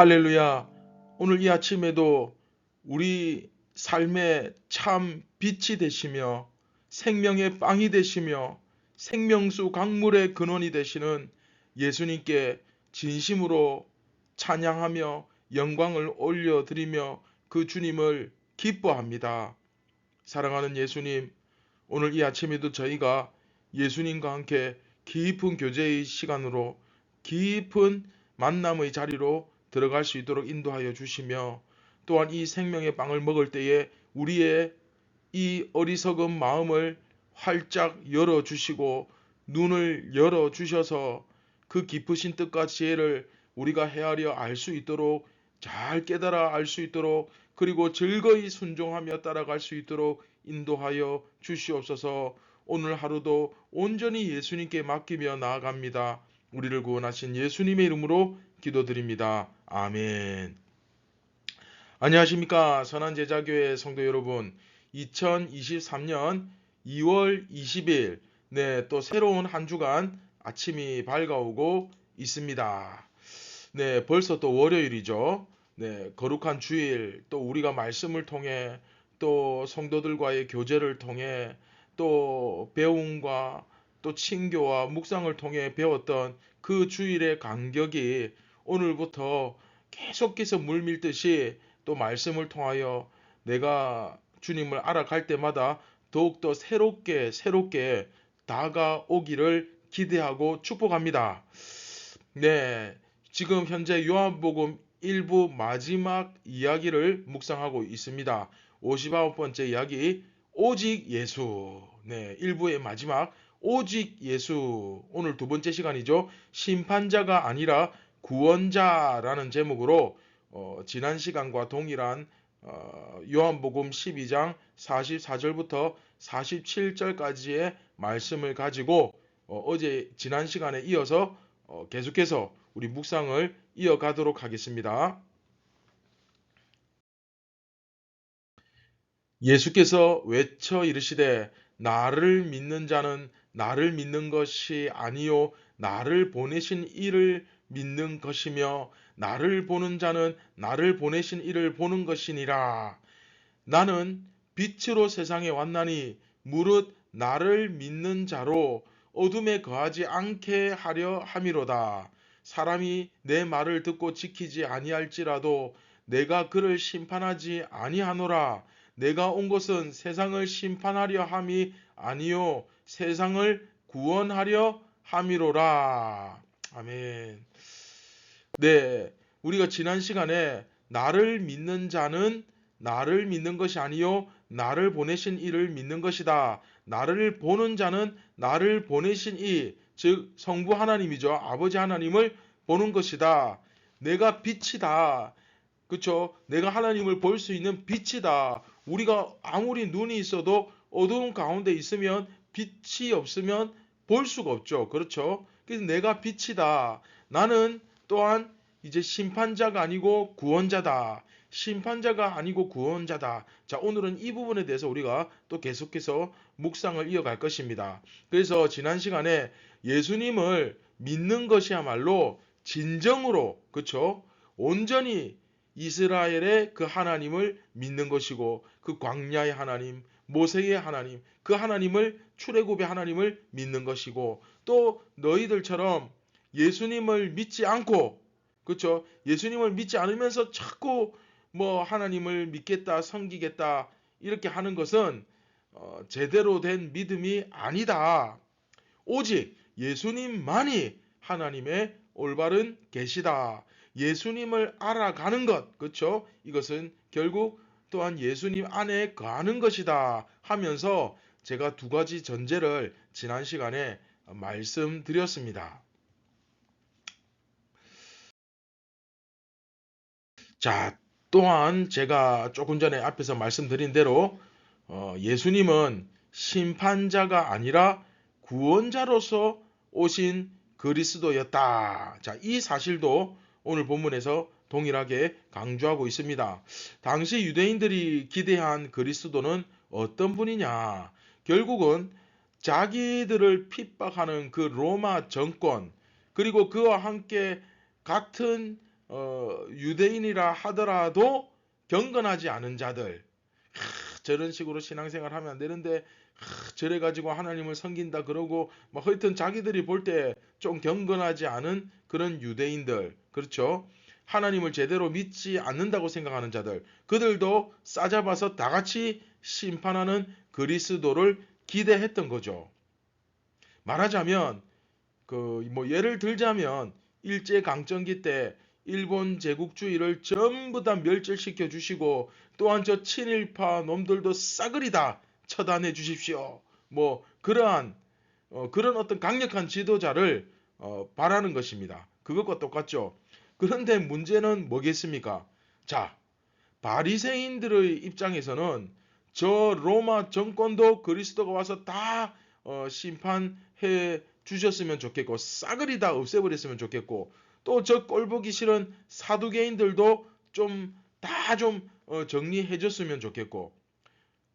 할렐루야. 오늘 이 아침에도 우리 삶의 참 빛이 되시며 생명의 빵이 되시며 생명수 강물의 근원이 되시는 예수님께 진심으로 찬양하며 영광을 올려드리며 그 주님을 기뻐합니다. 사랑하는 예수님, 오늘 이 아침에도 저희가 예수님과 함께 깊은 교제의 시간으로 깊은 만남의 자리로 들어갈 수 있도록 인도하여 주시며 또한 이 생명의 빵을 먹을 때에 우리의 이 어리석은 마음을 활짝 열어 주시고 눈을 열어 주셔서 그 깊으신 뜻과 지혜를 우리가 헤아려 알 수 있도록 잘 깨달아 알 수 있도록 그리고 즐거이 순종하며 따라갈 수 있도록 인도하여 주시옵소서 오늘 하루도 온전히 예수님께 맡기며 나아갑니다. 우리를 구원하신 예수님의 이름으로 기도드립니다. 아멘. 안녕하십니까. 선한 제자교회 성도 여러분. 2023년 2월 20일, 네, 또 새로운 한 주간 아침이 밝아오고 있습니다. 네, 벌써 또 월요일이죠. 네, 거룩한 주일, 또 우리가 말씀을 통해 또 성도들과의 교제를 통해 또 배움과 또 친교와 묵상을 통해 배웠던 그 주일의 간격이 오늘부터 계속해서 물밀듯이 또 말씀을 통하여 내가 주님을 알아갈 때마다 더욱더 새롭게 새롭게 다가오기를 기대하고 축복합니다. 네, 지금 현재 요한복음 1부 마지막 이야기를 묵상하고 있습니다. 59번째 이야기 오직 예수. 네, 1부의 마지막 오직 예수. 오늘 두 번째 시간이죠. 심판자가 아니라 구원자라는 제목으로 어, 지난 시간과 동일한 어, 요한복음 12장 44절부터 47절까지의 말씀을 가지고 어, 제 지난 시간에 이어서 어, 계속해서 우리 묵상을 이어가도록 하겠습니다. 예수께서 외쳐 이르시되 나를 믿는 자는 나를 믿는 것이 아니요 나를 보내신 이를 믿는 것이며 나를 보는 자는 나를 보내신 이를 보는 것이니라. 나는 빛으로 세상에 왔나니 무릇 나를 믿는 자로 어둠에 거하지 않게 하려 함이로다. 사람이 내 말을 듣고 지키지 아니할지라도 내가 그를 심판하지 아니하노라. 내가 온 것은 세상을 심판하려 함이 아니요 세상을 구원하려 함이로라. 아멘. 네, 우리가 지난 시간에 나를 믿는 자는 나를 믿는 것이 아니요 나를 보내신 이를 믿는 것이다. 나를 보는 자는 나를 보내신 이, 즉 성부 하나님이죠. 아버지 하나님을 보는 것이다. 내가 빛이다. 그렇죠? 내가 하나님을 볼 수 있는 빛이다. 우리가 아무리 눈이 있어도 어두운 가운데 있으면 빛이 없으면 볼 수가 없죠. 그렇죠? 그래서 내가 빛이다. 나는 또한 이제 심판자가 아니고 구원자다. 심판자가 아니고 구원자다. 자, 오늘은 이 부분에 대해서 우리가 또 계속해서 묵상을 이어갈 것입니다. 그래서 지난 시간에 예수님을 믿는 것이야말로 진정으로, 그쵸? 온전히 이스라엘의 그 하나님을 믿는 것이고, 그 광야의 하나님, 모세의 하나님, 그 하나님을 출애굽의 하나님을 믿는 것이고, 또 너희들처럼 예수님을 믿지 않고, 그쵸? 예수님을 믿지 않으면서 자꾸 뭐 하나님을 믿겠다, 섬기겠다 이렇게 하는 것은 어, 제대로 된 믿음이 아니다. 오직 예수님만이 하나님의 올바른 계시다. 예수님을 알아가는 것, 그렇죠? 이것은 결국 또한 예수님 안에 거하는 것이다 하면서 제가 두 가지 전제를 지난 시간에 말씀드렸습니다. 자, 또한 제가 조금 전에 앞에서 말씀드린 대로 어, 예수님은 심판자가 아니라 구원자로서 오신 그리스도였다. 자, 이 사실도 오늘 본문에서 동일하게 강조하고 있습니다. 당시 유대인들이 기대한 그리스도는 어떤 분이냐? 결국은 자기들을 핍박하는 그 로마 정권, 그리고 그와 함께 같은 어, 유대인이라 하더라도 경건하지 않은 자들. 하, 저런 식으로 신앙생활 하면 안 되는데 하, 저래 가지고 하나님을 섬긴다 그러고 뭐 하여튼 자기들이 볼 때 좀 경건하지 않은 그런 유대인들. 그렇죠? 하나님을 제대로 믿지 않는다고 생각하는 자들. 그들도 싸잡아서 다 같이 심판하는 그리스도를 기대했던 거죠 말하자면 그 뭐 예를 들자면 일제 강점기 때 일본 제국주의를 전부 다 멸절시켜 주시고 또한 저 친일파 놈들도 싸그리 다 처단해 주십시오. 뭐 그러한 어, 그런 어떤 강력한 지도자를 어, 바라는 것입니다. 그것과 똑같죠. 그런데 문제는 뭐겠습니까? 자, 바리새인들의 입장에서는 저 로마 정권도 그리스도가 와서 다 어, 심판해 주셨으면 좋겠고 싸그리 다 없애버렸으면 좋겠고 또 저 꼴보기 싫은 사두개인들도 좀 다좀 어, 정리해 줬으면 좋겠고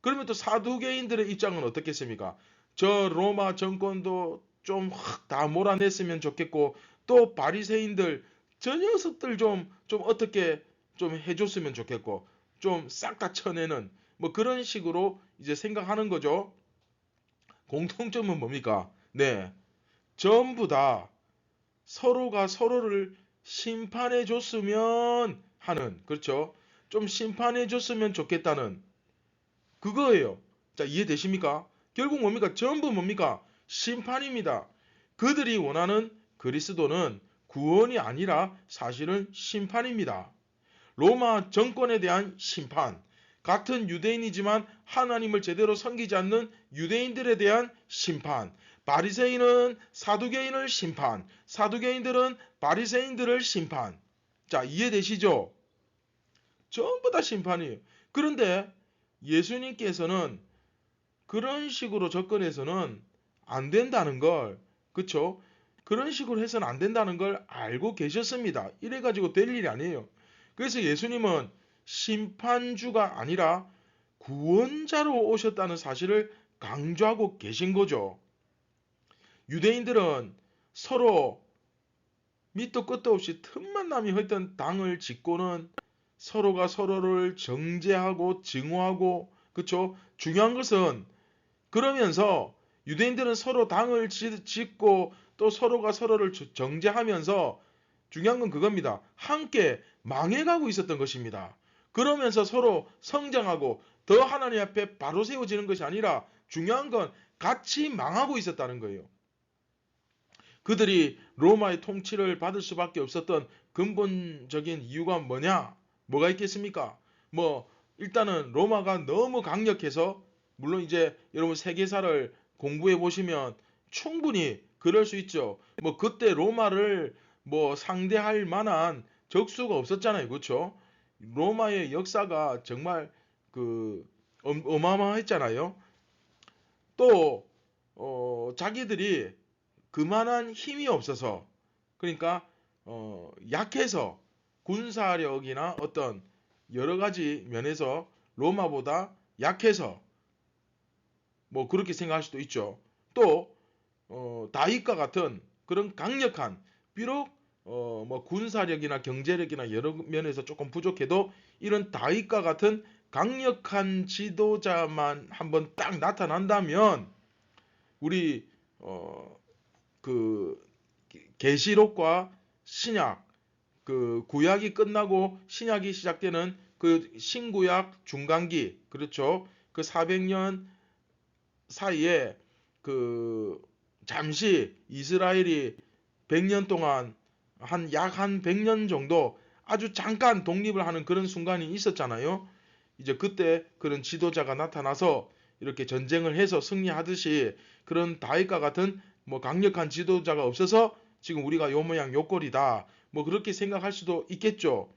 그러면 또 사두개인들의 입장은 어떻겠습니까? 저 로마 정권도 좀확다 몰아냈으면 좋겠고 또 바리새인들 저 녀석들 좀 좀 어떻게 좀 해줬으면 좋겠고 좀 싹 다 쳐내는 뭐 그런 식으로 이제 생각하는 거죠. 공통점은 뭡니까? 네. 전부 다 서로가 서로를 심판해 줬으면 하는, 그렇죠? 좀 심판해 줬으면 좋겠다는 그거예요. 자, 이해되십니까? 결국 뭡니까? 전부 뭡니까? 심판입니다. 그들이 원하는 그리스도는 구원이 아니라 사실은 심판입니다. 로마 정권에 대한 심판, 같은 유대인이지만 하나님을 제대로 섬기지 않는 유대인들에 대한 심판, 바리새인은 사두개인을 심판, 사두개인들은 바리새인들을 심판. 자, 이해되시죠? 전부 다 심판이에요. 그런데 예수님께서는 그런 식으로 접근해서는 안 된다는 걸, 그쵸? 그런 식으로 해서는 안 된다는 걸 알고 계셨습니다. 이래가지고 될 일이 아니에요. 그래서 예수님은 심판주가 아니라 구원자로 오셨다는 사실을 강조하고 계신 거죠. 유대인들은 서로 밑도 끝도 없이 틈만 남이 했던 당을 짓고는 서로가 서로를 정죄하고 증오하고 그쵸? 중요한 것은 그러면서 유대인들은 서로 당을 짓고 또 서로가 서로를 정죄하면서 중요한 건 그겁니다. 함께 망해가고 있었던 것입니다. 그러면서 서로 성장하고 더 하나님 앞에 바로 세워지는 것이 아니라 중요한 건 같이 망하고 있었다는 거예요. 그들이 로마의 통치를 받을 수밖에 없었던 근본적인 이유가 뭐냐? 뭐가 있겠습니까? 뭐 일단은 로마가 너무 강력해서 물론 이제 여러분 세계사를 공부해 보시면 충분히 그럴 수 있죠. 뭐 그때 로마를 뭐 상대할 만한 적수가 없었잖아요. 그렇죠? 로마의 역사가 정말 그 어마어마했잖아요. 또 어, 자기들이 그만한 힘이 없어서 그러니까 어, 약해서 군사력이나 어떤 여러 가지 면에서 로마보다 약해서 뭐 그렇게 생각할 수도 있죠. 또 어, 다윗과 같은 그런 강력한 비록 어, 뭐 군사력이나 경제력이나 여러 면에서 조금 부족해도 이런 다윗과 같은 강력한 지도자만 한번 딱 나타난다면 우리 어, 그 계시록과 신약 그 구약이 끝나고 신약이 시작되는 그 신구약 중간기 그렇죠. 그 400년 사이에 그 잠시 이스라엘이 100년 동안 한 약 한 100년 정도 아주 잠깐 독립을 하는 그런 순간이 있었잖아요. 이제 그때 그런 지도자가 나타나서 이렇게 전쟁을 해서 승리하듯이 그런 다윗과 같은 뭐 강력한 지도자가 없어서 지금 우리가 요 모양 요 꼴이다. 뭐 그렇게 생각할 수도 있겠죠.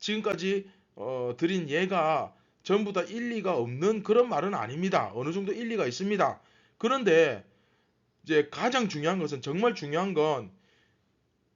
지금까지 어, 드린 예가 전부 다 일리가 없는 그런 말은 아닙니다. 어느 정도 일리가 있습니다. 그런데 이제 가장 중요한 것은 정말 중요한 건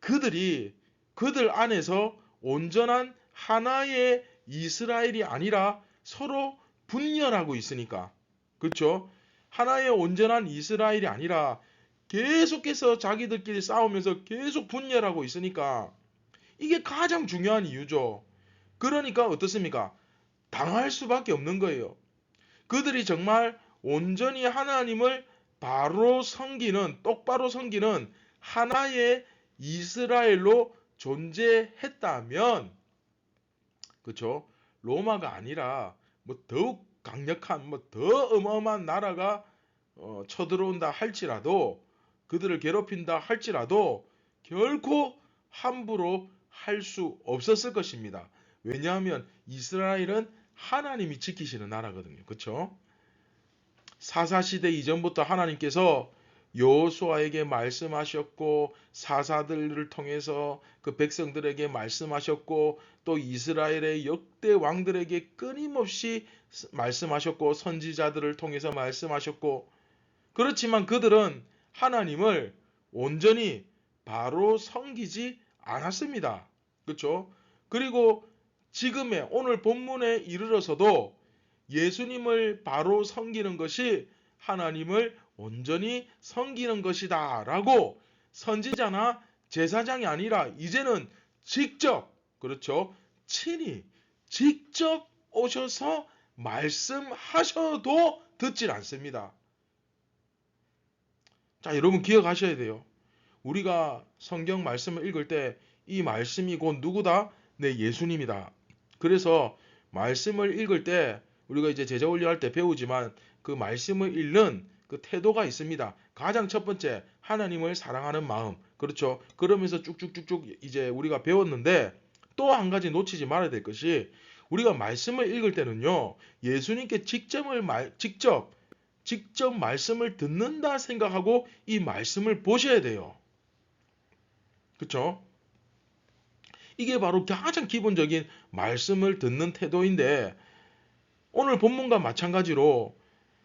그들이 그들 안에서 온전한 하나의 이스라엘이 아니라 서로 분열하고 있으니까. 그렇죠? 하나의 온전한 이스라엘이 아니라 계속해서 자기들끼리 싸우면서 계속 분열하고 있으니까 이게 가장 중요한 이유죠. 그러니까 어떻습니까? 당할 수밖에 없는 거예요. 그들이 정말 온전히 하나님을 바로 섬기는 똑바로 섬기는 하나의 이스라엘로 존재했다면 그렇죠? 로마가 아니라 뭐 더욱 강력한 뭐 더 어마어마한 나라가 어, 쳐들어온다 할지라도 그들을 괴롭힌다 할지라도 결코 함부로 할 수 없었을 것입니다. 왜냐하면 이스라엘은 하나님이 지키시는 나라거든요. 그렇죠? 사사 시대 이전부터 하나님께서 여호수아에게 말씀하셨고 사사들을 통해서 그 백성들에게 말씀하셨고 또 이스라엘의 역대 왕들에게 끊임없이 말씀하셨고 선지자들을 통해서 말씀하셨고 그렇지만 그들은 하나님을 온전히 바로 섬기지 않았습니다. 그렇죠? 그리고 지금의 오늘 본문에 이르러서도 예수님을 바로 섬기는 것이 하나님을 온전히 섬기는 것이다 라고 선지자나 제사장이 아니라 이제는 직접 그렇죠 친히 직접 오셔서 말씀하셔도 듣질 않습니다. 자 여러분 기억하셔야 돼요. 우리가 성경 말씀을 읽을 때 이 말씀이 곧 누구다? 네 예수님이다. 그래서 말씀을 읽을 때 우리가 이제 제자 훈련할 때 배우지만 그 말씀을 읽는 그 태도가 있습니다. 가장 첫 번째 하나님을 사랑하는 마음. 그렇죠. 그러면서 쭉쭉쭉쭉 이제 우리가 배웠는데 또 한 가지 놓치지 말아야 될 것이 우리가 말씀을 읽을 때는요. 예수님께 직접을 말 직접 직접 말씀을 듣는다 생각하고 이 말씀을 보셔야 돼요. 그렇죠? 이게 바로 가장 기본적인 말씀을 듣는 태도인데 오늘 본문과 마찬가지로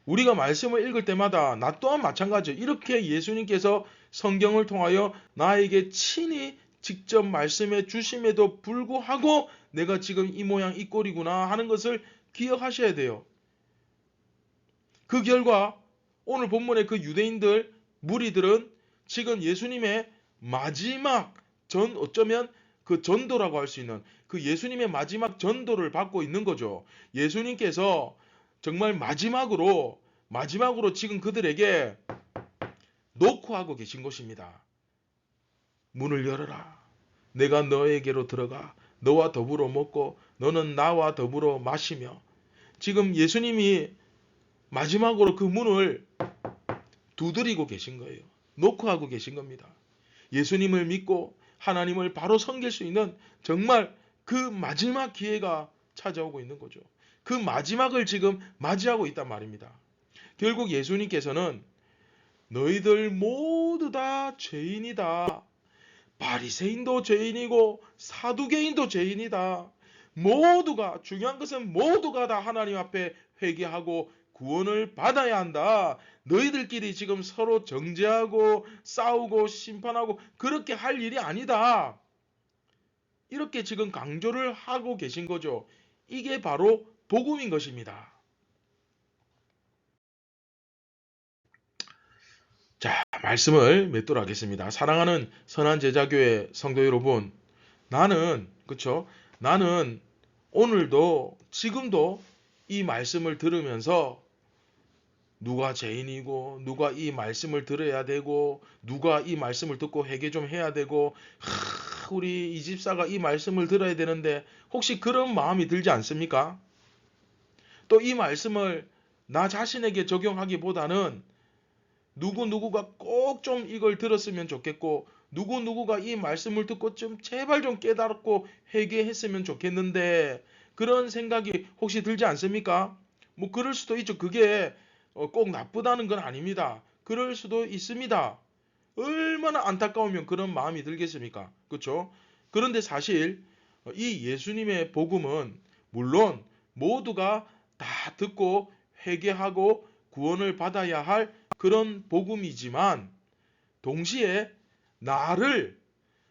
우리가 말씀을 읽을 때마다 나 또한 마찬가지 이렇게 예수님께서 성경을 통하여 나에게 친히 직접 말씀해 주심에도 불구하고 내가 지금 이 모양 이 꼴이구나 하는 것을 기억하셔야 돼요. 그 결과 오늘 본문의 그 유대인들 무리들은 지금 예수님의 마지막 전 어쩌면 그 전도라고 할 수 있는 그 예수님의 마지막 전도를 받고 있는 거죠. 예수님께서 정말 마지막으로 마지막으로 지금 그들에게 놓고 하고 계신 것입니다. 문을 열어라. 내가 너에게로 들어가 너와 더불어 먹고 너는 나와 더불어 마시며 지금 예수님이 마지막으로 그 문을 두드리고 계신 거예요. 놓고 하고 계신 겁니다. 예수님을 믿고 하나님을 바로 섬길 수 있는 정말 그 마지막 기회가 찾아오고 있는 거죠. 그 마지막을 지금 맞이하고 있단 말입니다. 결국 예수님께서는 너희들 모두 다 죄인이다. 바리새인도 죄인이고 사두개인도 죄인이다. 모두가 중요한 것은 모두가 다 하나님 앞에 회개하고 구원을 받아야 한다. 너희들끼리 지금 서로 정죄하고 싸우고 심판하고 그렇게 할 일이 아니다. 이렇게 지금 강조를 하고 계신 거죠. 이게 바로 복음인 것입니다. 자, 말씀을 맺도록 하겠습니다. 사랑하는 선한 제자교회 성도 여러분, 나는 그쵸? 나는 오늘도 지금도 이 말씀을 들으면서 누가 죄인이고 누가 이 말씀을 들어야 되고 누가 이 말씀을 듣고 회개 좀 해야 되고 하, 우리 이 집사가 이 말씀을 들어야 되는데 혹시 그런 마음이 들지 않습니까? 또 이 말씀을 나 자신에게 적용하기보다는 누구 누구가 꼭 좀 이걸 들었으면 좋겠고 누구 누구가 이 말씀을 듣고 좀 제발 좀 깨달았고 회개했으면 좋겠는데 그런 생각이 혹시 들지 않습니까? 뭐 그럴 수도 있죠. 그게 어, 꼭 나쁘다는 건 아닙니다. 그럴 수도 있습니다. 얼마나 안타까우면 그런 마음이 들겠습니까? 그렇죠? 그런데 사실 어, 이 예수님의 복음은 물론 모두가 다 듣고 회개하고 구원을 받아야 할 그런 복음이지만 동시에 나를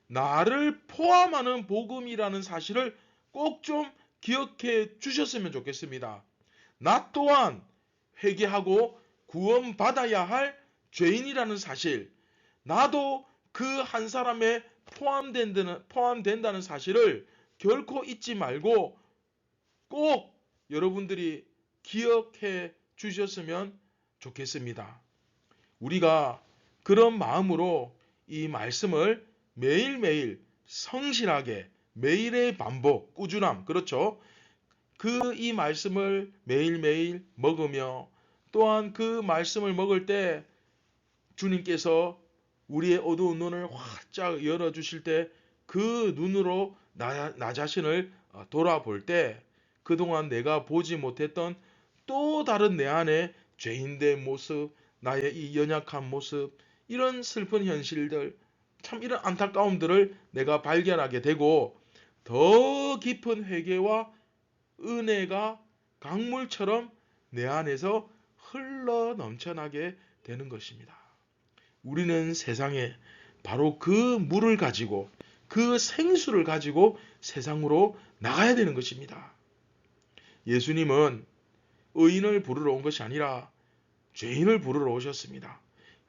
나를 포함하는 복음이라는 사실을 꼭 좀 기억해 주셨으면 좋겠습니다. 나 또한 회개하고 구원받아야 할 죄인이라는 사실, 나도 그 한 사람의 포함된다는, 포함된다는 사실을 결코 잊지 말고 꼭 여러분들이 기억해 주셨으면 좋겠습니다. 우리가 그런 마음으로 이 말씀을 매일매일 성실하게 매일의 반복, 꾸준함, 그렇죠? 그 이 말씀을 매일매일 먹으며 또한 그 말씀을 먹을 때 주님께서 우리의 어두운 눈을 활짝 열어주실 때 그 눈으로 나, 나 자신을 어, 돌아볼 때 그동안 내가 보지 못했던 또 다른 내 안에 죄인된 모습, 나의 이 연약한 모습, 이런 슬픈 현실들, 참 이런 안타까움들을 내가 발견하게 되고 더 깊은 회개와 은혜가 강물처럼 내 안에서 흘러 넘쳐나게 되는 것입니다. 우리는 세상에 바로 그 물을 가지고 그 생수를 가지고 세상으로 나가야 되는 것입니다. 예수님은 의인을 부르러 온 것이 아니라 죄인을 부르러 오셨습니다.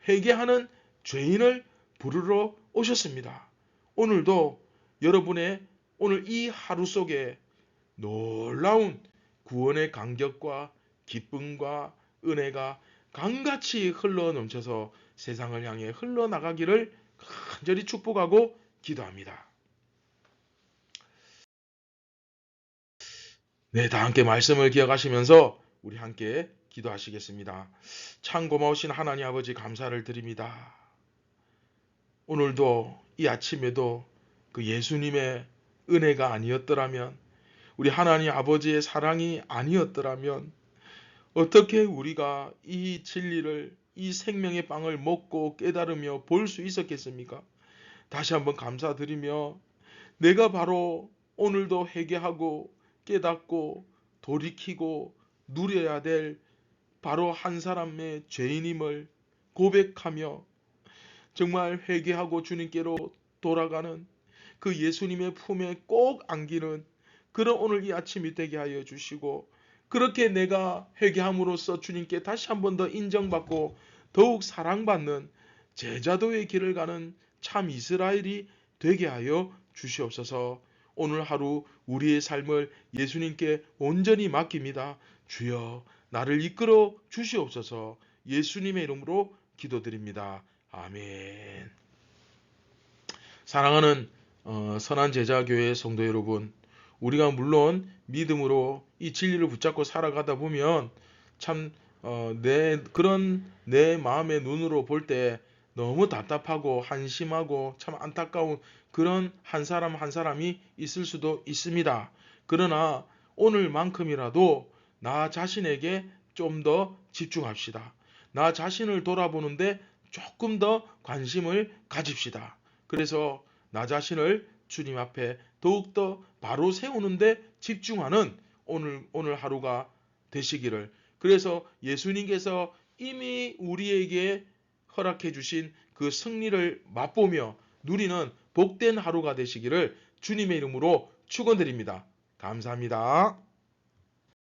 회개하는 죄인을 부르러 오셨습니다. 오늘도 여러분의 오늘 이 하루 속에 놀라운 구원의 감격과 기쁨과 은혜가 강같이 흘러 넘쳐서 세상을 향해 흘러나가기를 간절히 축복하고 기도합니다. 네, 다 함께 말씀을 기억하시면서 우리 함께 기도하시겠습니다. 참 고마우신 하나님 아버지 감사를 드립니다. 오늘도 이 아침에도 그 예수님의 은혜가 아니었더라면 우리 하나님 아버지의 사랑이 아니었더라면 어떻게 우리가 이 진리를 이 생명의 빵을 먹고 깨달으며 볼 수 있었겠습니까? 다시 한번 감사드리며 내가 바로 오늘도 회개하고 깨닫고 돌이키고 누려야 될 바로 한 사람의 죄인임을 고백하며 정말 회개하고 주님께로 돌아가는 그 예수님의 품에 꼭 안기는 그런 오늘 이 아침이 되게 하여 주시고 그렇게 내가 회개함으로써 주님께 다시 한 번 더 인정받고 더욱 사랑받는 제자도의 길을 가는 참 이스라엘이 되게 하여 주시옵소서. 오늘 하루 우리의 삶을 예수님께 온전히 맡깁니다. 주여 나를 이끌어 주시옵소서. 예수님의 이름으로 기도드립니다. 아멘. 사랑하는 어, 선한 제자교회 성도 여러분, 우리가 물론 믿음으로 이 진리를 붙잡고 살아가다 보면 참내 어, 그런 내 마음의 눈으로 볼때 너무 답답하고 한심하고 참 안타까운 그런 한 사람 한 사람이 있을 수도 있습니다. 그러나 오늘만큼이라도 나 자신에게 좀 더 집중합시다. 나 자신을 돌아보는데 조금 더 관심을 가집시다. 그래서 나 자신을 주님 앞에 더욱더 바로 세우는데 집중하는 오늘, 오늘 하루가 되시기를. 그래서 예수님께서 이미 우리에게 허락해 주신 그 승리를 맛보며 누리는 복된 하루가 되시기를 주님의 이름으로 축원드립니다. 감사합니다.